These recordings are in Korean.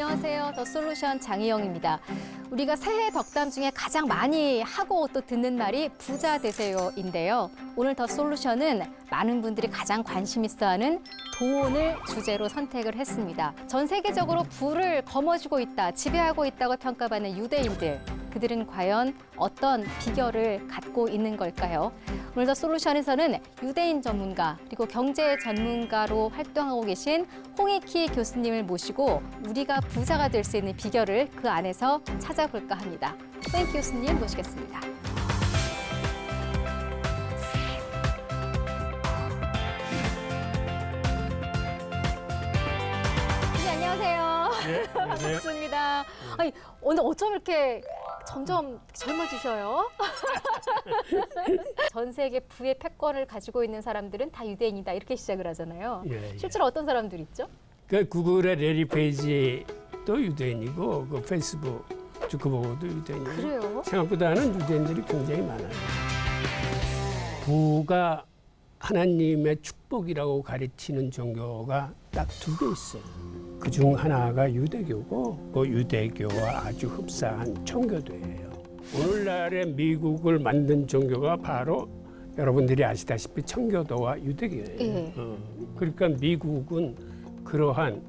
안녕하세요. 더 솔루션 장희영입니다. 우리가 새해 덕담 중에 가장 많이 하고 또 듣는 말이 부자 되세요인데요. 오늘 더 솔루션은 많은 분들이 가장 관심 있어 하는 돈을 주제로 선택을 했습니다. 전 세계적으로 부를 거머쥐고 있다, 지배하고 있다고 평가받는 유대인들. 그들은 과연 어떤 비결을 갖고 있는 걸까요? 오늘 더 솔루션에서는 유대인 전문가 그리고 경제 전문가로 활동하고 계신 홍익희 교수님을 모시고 우리가 부자가 될 수 있는 비결을 그 안에서 찾아볼까 합니다. 홍익희 교수님 모시겠습니다. 네, 안녕하세요. 네, 안녕하세요. 반갑습니다. 아니, 오늘 어쩜 이렇게 점점 젊어지셔요? 전 세계 부의 패권을 가지고 있는 사람들은 다 유대인이다 이렇게 시작을 하잖아요. 예, 예. 실제로 어떤 사람들 있죠? 그 구글의 레리 페이지도 유대인이고 그 페이스북 주커버거도 유대인이고 그래요? 생각보다는 유대인들이 굉장히 많아요. 부가 하나님의 축복이라고 가르치는 종교가 딱 두 개 있어요. 그 중 하나가 유대교고 그 유대교와 아주 흡사한 청교도예요. 오늘날의 미국을 만든 종교가 바로 여러분들이 아시다시피 청교도와 유대교예요. 예. 어, 그러니까 미국은 그러한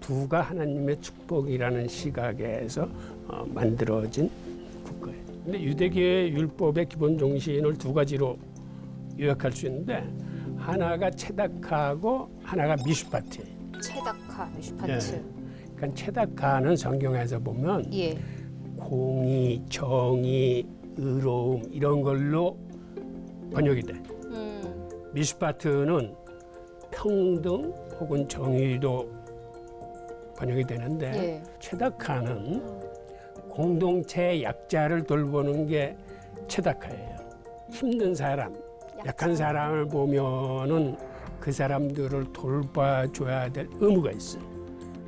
부가 하나님의 축복이라는 시각에서 어, 만들어진 국가예요. 근데 유대교의 율법의 기본 정신을 두 가지로 요약할 수 있는데 하나가 체닥하고 하나가 미슈파트예요. 체다카, 미슈파츠. 그러니까 체닥하는 성경에서 보면 예. 공의, 정의, 의로움 이런 걸로 번역이 돼. 음. 미스파트는 평등 혹은 정의도 번역이 되는데 예. 체다카는 공동체 약자를 돌보는 게 체다카예요. 힘든 사람, 약한 사람을 보면은 그 사람들을 돌봐줘야 될 의무가 있어요.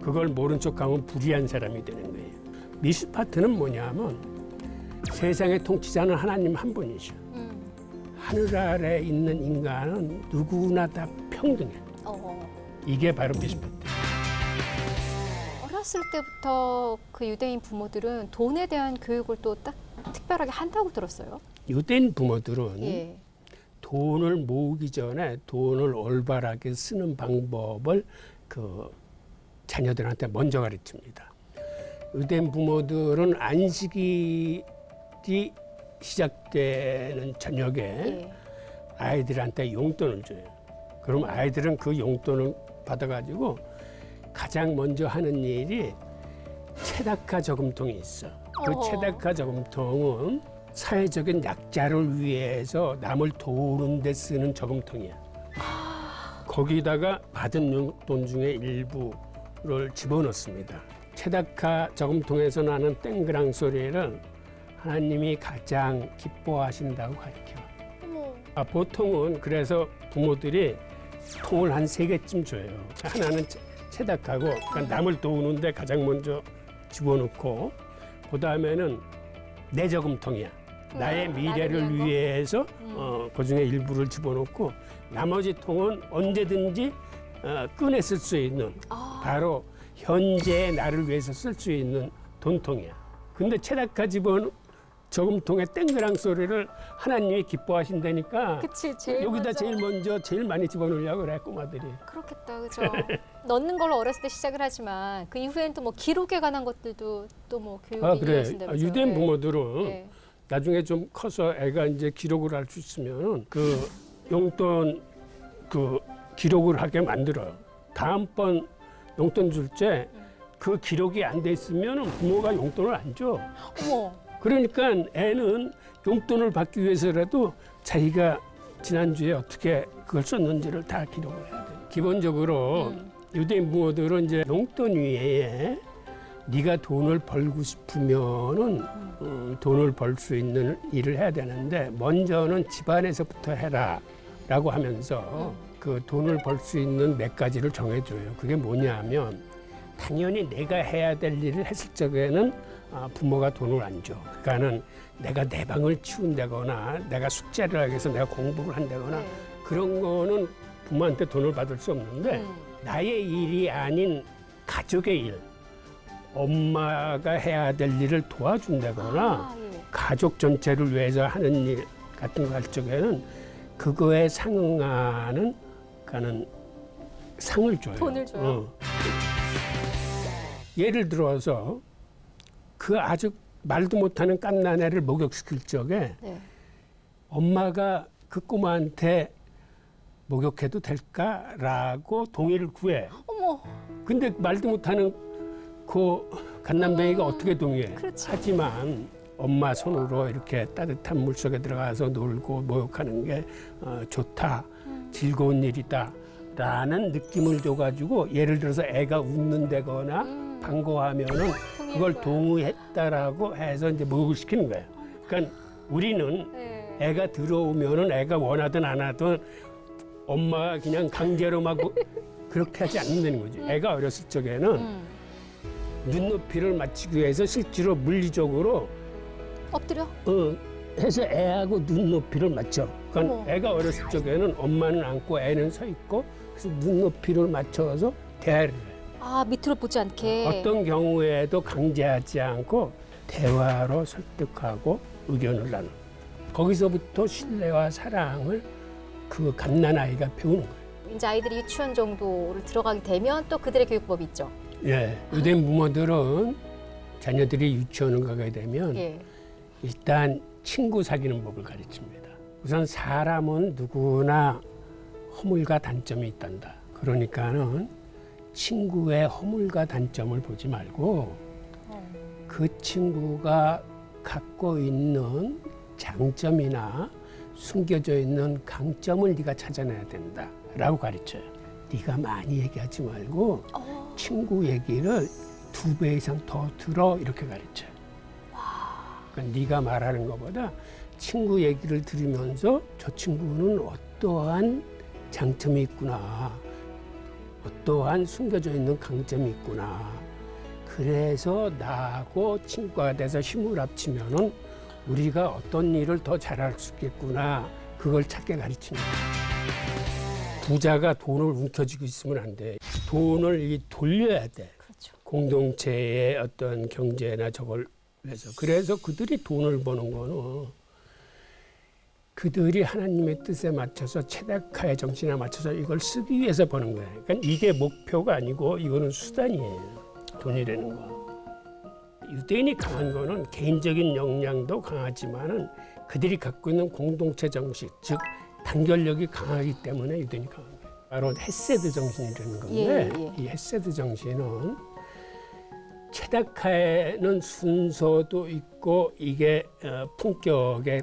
그걸 모른 척하면 불의한 사람이 되는 거예요. 미스파트는 뭐냐면 세상의 통치자는 하나님 한 분이셔. 음. 하늘 아래 있는 인간은 누구나 다 평등해. 어. 이게 바로 미스파트. 어렸을 때부터 그 유대인 부모들은 돈에 대한 교육을 또 딱 특별하게 한다고 들었어요. 유대인 부모들은 예. 돈을 모으기 전에 돈을 올바르게 쓰는 방법을 그 자녀들한테 먼저 가르칩니다. 유대인 부모들은 안식일이 시작되는 저녁에 예. 아이들한테 용돈을 줘요. 그럼 아이들은 그 용돈을 받아가지고 가장 먼저 하는 일이 체다카 저금통이 있어. 그. 체다카 저금통은 사회적인 약자를 위해서 남을 도우는 데 쓰는 저금통이야. 거기다가 받은 용돈 중에 일부를 집어넣습니다. 체다카 저금통에서 나는 땡그랑 소리를 하나님이 가장 기뻐하신다고 가르쳐. 아, 보통은 그래서 부모들이 통을 한 세 개쯤 줘요. 하나는 채- 체닥하고 그러니까 남을 도우는데 가장 먼저 집어넣고 그 다음에는 내 저금통이야. 나의 음, 미래를 위한 거? 위해서 음. 어, 그 중에 일부를 집어넣고 나머지 통은 언제든지 어, 꺼내 쓸 수 있는 아. 바로 현재 나를 위해서 쓸 수 있는 돈통이야. 근데 체닥카 집은 저금통에 땡그랑 소리를 하나님이 기뻐하신다니까 그치 제일 여기다 먼저. 제일 먼저 제일 많이 집어넣으려고 그래 꼬마들이. 그렇겠다, 그죠? 넣는 걸로 어렸을 때 시작을 하지만 그 이후엔 또뭐 기록에 관한 것들도 또 뭐 교육이 아 그래 이어진다면서요? 아, 유대인 네. 부모들은 네. 나중에 좀 커서 애가 이제 기록을 할 수 있으면 그 용돈 그 기록을 하게 만들어요. 다음번 용돈 줄 때 그 기록이 안 돼 있으면 부모가 용돈을 안 줘. 어머, 그러니까 애는 용돈을 받기 위해서라도 자기가 지난주에 어떻게 그걸 썼는지를 다 기록을 해야 돼. 기본적으로 음. 유대인 부모들은 이제 용돈 위에 네가 돈을 벌고 싶으면은 음, 돈을 벌 수 있는 일을 해야 되는데 먼저는 집안에서부터 해라라고 하면서 그 돈을 벌 수 있는 몇 가지를 정해줘요. 그게 뭐냐면 당연히 내가 해야 될 일을 했을 적에는 아, 부모가 돈을 안 줘. 그러니까는 내가 내 방을 치운다거나 내가 숙제를 하기 위해서 내가 공부를 한다거나 네. 그런 거는 부모한테 돈을 받을 수 없는데 음. 나의 일이 아닌 가족의 일, 엄마가 해야 될 일을 도와준다거나 아, 예. 가족 전체를 위해서 하는 일 같은 거 할 적에는 그거에 상응하는 가는 상을 줘요. 돈을 줘요? 어. 예를 들어서 그 아주 말도 못하는 깐난애를 목욕시킬 적에 네. 엄마가 그 꼬마한테 목욕해도 될까라고 동의를 구해. 어머, 근데 말도 못하는 그 갓난뱅이가 어떻게 동의해? 그렇지. 하지만 엄마 손으로 이렇게 따뜻한 물 속에 들어가서 놀고 목욕하는 게 어, 좋다, 즐거운 일이다라는 느낌을 줘가지고 예를 들어서 애가 웃는다거나 음, 동의할 그걸. 동의했다라고 해서 이제 목욕을 시키는 거예요. 그러니까 우리는 네. 애가 들어오면은 애가 원하든 안 하든 엄마가 그냥 강제로 막 그렇게 하지 않는다는 거지. 애가 어렸을 적에는 음. 눈높이를 맞추기 위해서 실제로 물리적으로 엎드려? 어, 해서 애하고 눈높이를 맞춰. 그러니까 어머. 애가 어렸을 적에는 엄마는 앉고 애는 서 있고 그래서 눈높이를 맞춰서 대화를 해요. 아, 밑으로 보지 않게. 어떤 경우에도 강제하지 않고 대화로 설득하고 의견을 나누는. 거기서부터 신뢰와 사랑을 그 갓난아이가 배우는 거예요. 이제 아이들이 유치원 정도를 들어가게 되면 또 그들의 교육법이 있죠. 예. 유대인 부모들은 자녀들이 유치원을 가게 되면 예. 일단 친구 사귀는 법을 가르칩니다. 우선 사람은 누구나 허물과 단점이 있단다. 그러니까는 친구의 허물과 단점을 보지 말고 그 친구가 갖고 있는 장점이나 숨겨져 있는 강점을 네가 찾아내야 된다라고 가르쳐요. 네가 많이 얘기하지 말고 어, 친구 얘기를 두 배 이상 더 들어 이렇게 가르쳐요. 그러니까 네가 말하는 것보다 친구 얘기를 들으면서 저 친구는 어떠한 장점이 있구나. 어떠한 숨겨져 있는 강점이 있구나. 그래서 나하고 친구가 돼서 힘을 합치면은 우리가 어떤 일을 더 잘할 수 있겠구나. 그걸 찾게 거예요. 부자가 돈을 움켜쥐고 있으면 안 돼. 돈을 이 돌려야 돼. 그렇죠. 공동체의 어떤 경제나 저걸 해서 그래서 그들이 돈을 버는 거는 그들이 하나님의 뜻에 맞춰서 체다카의 정신에 맞춰서 이걸 쓰기 위해서 버는 거예요. 그러니까 이게 목표가 아니고 이거는 수단이에요. 돈이라는 거. 유대인이 강한 거는 개인적인 역량도 강하지만은 그들이 갖고 있는 공동체 정신, 즉 단결력이 강하기 때문에 유대인이 강한 거예요. 바로 헤세드 정신이라는 건데 예, 예. 이 헤세드 정신은 체다카에는 순서도 있고 이게 어, 품격의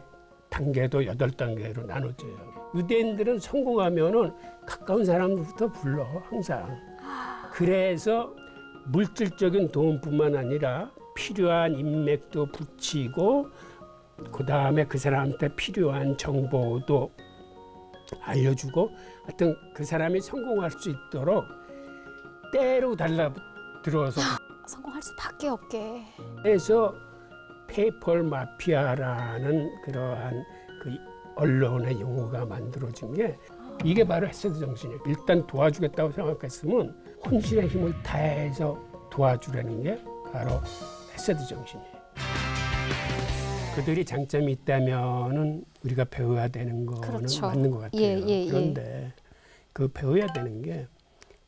단계도 여덟 단계로 나눠져요. 유대인들은 성공하면은 가까운 사람들부터 불러 항상. 그래서 물질적인 도움뿐만 아니라 필요한 인맥도 붙이고 그 다음에 그 사람한테 필요한 정보도 알려주고 하여튼 그 사람이 성공할 수 있도록 때로 달라 들어서 성공할 수밖에 없게. 해서 페이퍼 마피아라는 그러한 그 언론의 용어가 만들어진 게 이게 바로 헤세드 정신이에요. 일단 도와주겠다고 생각했으면 혼신의 힘을 다해서 도와주라는 게 바로 헤세드 정신이에요. 그들이 장점이 있다면은 우리가 배워야 되는 거는 그렇죠. 맞는 것 같아요. 예, 예, 예. 그런데 그 배워야 되는 게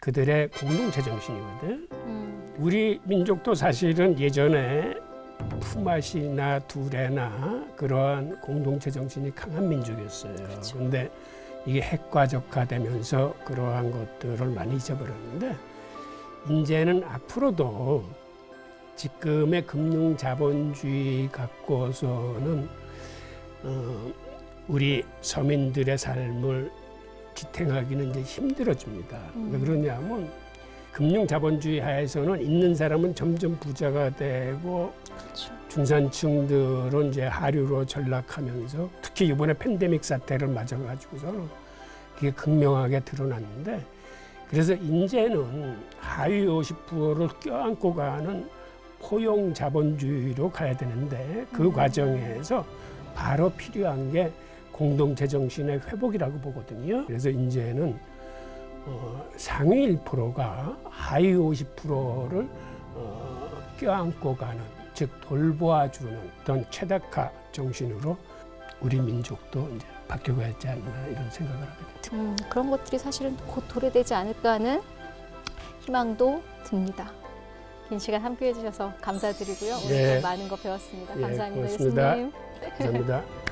그들의 공동체 정신이거든. 음, 우리 민족도 사실은 예전에 푸맛이나 두레나 그러한 공동체 정신이 강한 민족이었어요. 그렇죠. 그런데 이게 핵과적화되면서 그러한 것들을 많이 잊어버렸는데 이제는 앞으로도 지금의 금융 자본주의 갖고서는 어, 우리 서민들의 삶을 지탱하기는 이제 힘들어집니다. 왜 음. 그러냐면 금융 자본주의 하에서는 있는 사람은 점점 부자가 되고 그렇죠. 중산층들은 이제 하류로 전락하면서 특히 이번에 팬데믹 사태를 맞아가지고서는 그게 극명하게 드러났는데 그래서 이제는 하위 50%를 껴안고 가는 포용 자본주의로 가야 되는데 그 음. 과정에서 바로 필요한 게 공동체 정신의 회복이라고 보거든요. 그래서 이제는 어, 상위 1%가 하위 50%를 어, 껴안고 가는 즉 돌보아주는 어떤 최적화 정신으로 우리 민족도 이제 바뀌어가지 않나 이런 생각을 하게 됩니다. 음, 그런 것들이 사실은 곧 도래되지 않을까 하는 희망도 듭니다. 긴 시간 함께해 주셔서 감사드리고요. 오늘 예. 또 많은 거 배웠습니다. 예, 감사합니다, 고맙습니다. 교수님. 감사합니다.